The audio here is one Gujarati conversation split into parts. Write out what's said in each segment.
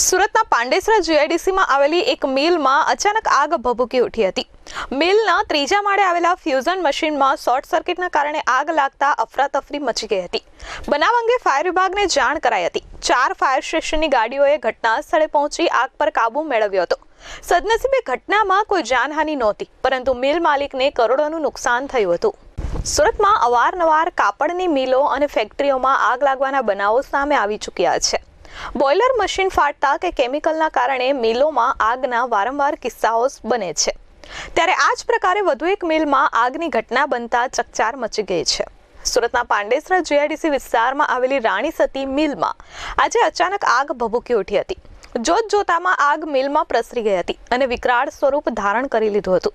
સુરતના પાંડેસરા જીઆઈડીસીમાં આવેલી એક મિલમાં અચાનક આગ ભભૂકી ઉઠી હતી. મિલના ત્રીજા માળે આવેલા ફ્યુઝન મશીનમાં શોર્ટ સર્કિટના કારણે આગ લાગતા અફરાતફરી મચી ગઈ હતી. બનાવ અંગે ફાયર વિભાગને જાણ કરાઈ હતી. ચાર ફાયર સ્ટેશનની ગાડીઓએ ઘટના સ્થળે પહોંચી આગ પર કાબૂ મેળવ્યો હતો. સદનસીબે ઘટનામાં કોઈ જાનહાનિ નહોતી, પરંતુ મિલ માલિકને કરોડોનું નુકસાન થયું હતું. સુરતમાં અવારનવાર કાપડની મિલો અને ફેક્ટરીઓમાં આગ લાગવાના બનાવો સામે આવી ચૂક્યા છે. બોઇલર મશીન ફાટતા કે કેમિકલના કારણે મિલોમાં આગના વારંવાર કિસ્સાઓ બને છે. ત્યારે આ જ પ્રકારે વધુ એક મિલમાં આગની ઘટના બનતા ચકચાર મચી ગઈ છે. સુરતના પાંડેસરા જીઆઈડીસી વિસ્તારમાં આવેલી રાણી સતી મિલમાં આજે અચાનક આગ ભભૂકી ઉઠી હતી. જોત જોતામાં આગ મિલમાં પ્રસરી ગઈ હતી અને વિકરાળ સ્વરૂપ ધારણ કરી લીધું હતું.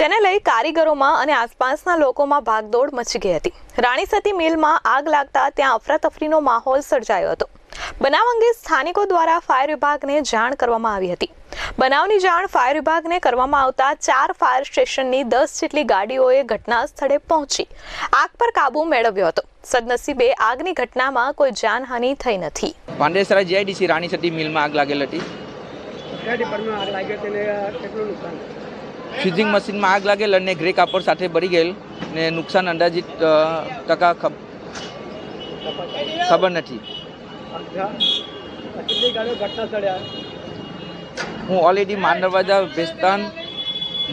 જેને લઈ કારીગરોમાં અને આસપાસના લોકોમાં ભાગદોડ મચી ગઈ હતી. રાણી સતી મિલમાં આગ લાગતા ત્યાં અફરાતફરીનો માહોલ સર્જાયો હતો. બનાવ અંગે સ્થાનિકો દ્વારા ફાયર વિભાગને જાણ કરવામાં આવી હતી. બનાવની જાણ ફાયર વિભાગને કરવામાં આવતા ચાર ફાયર સ્ટેશનની દસ જેટલી ગાડીઓએ ઘટના સ્થળે પહોંચી. આગ પર કાબુ મેળવ્યો હતો. સદનસીબે આગની ઘટનામાં કોઈ જાનહાનિ થઈ નથી. પાંડેસરા જીઆઈડીસી રાણી સતી મિલમાં આગ લાગેલ હતી. ફ્યુઝિંગ મશીનમાં આગ લાગેલ અને ગ્રે કાપડ સાથે ભરી ગયેલ ને નુકસાન અંદાજિત ટકા ખબર નથી. અચ્છા કેટલી ગાડીઓ ઘટના સ્થળે હું ઓલરેડી માંડરવાજા દરવાજા ભેસ્તાન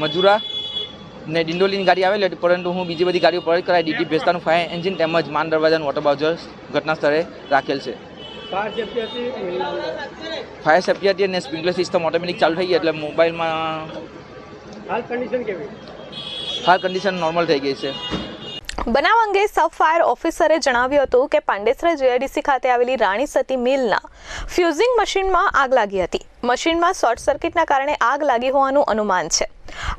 મજુરા ને ડિંડોલીની ગાડી આવેલી હતી પરંતુ હું બીજી બધી ગાડીઓ પરત કરાવી. દીધી ભેસ્તાનું ફાયર એન્જિન તેમજ માન દરવાજાનું વોટર બાઉઝર ઘટના સ્થળે રાખેલ છે. ફાયર સેફ્ટી હતી અને સ્પ્રિંકલર સિસ્ટમ ઓટોમેટિક ચાલુ થઈ ગઈ એટલે મોબાઈલમાં હાલ કન્ડિશન કેવી? હાલ કન્ડિશન નોર્મલ થઈ ગઈ છે. બનાવ અંગે સબ ફાયર ઓફિસરે જણાવ્યું હતું કે પાંડેસરા જીઆઈડીસી ખાતે આવેલી રાણી સતી મિલના ફ્યુઝિંગ મશીનમાં આગ લાગી હતી. મશીનમાં શોર્ટ સર્કિટના કારણે આગ લાગી હોવાનું અનુમાન છે.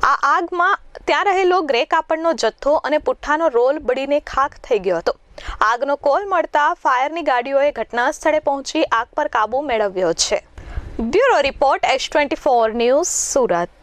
આ આગમાં ત્યાં રહેલો ગ્રે કાપડનો જથ્થો અને પુઠ્ઠાનો રોલ બળીને ખાખ થઈ ગયો હતો. આગનો કોલ મળતા ફાયરની ગાડીઓએ ઘટના સ્થળે પહોંચી આગ પર કાબૂ મેળવ્યો છે. Bureau report H twenty four news Surat.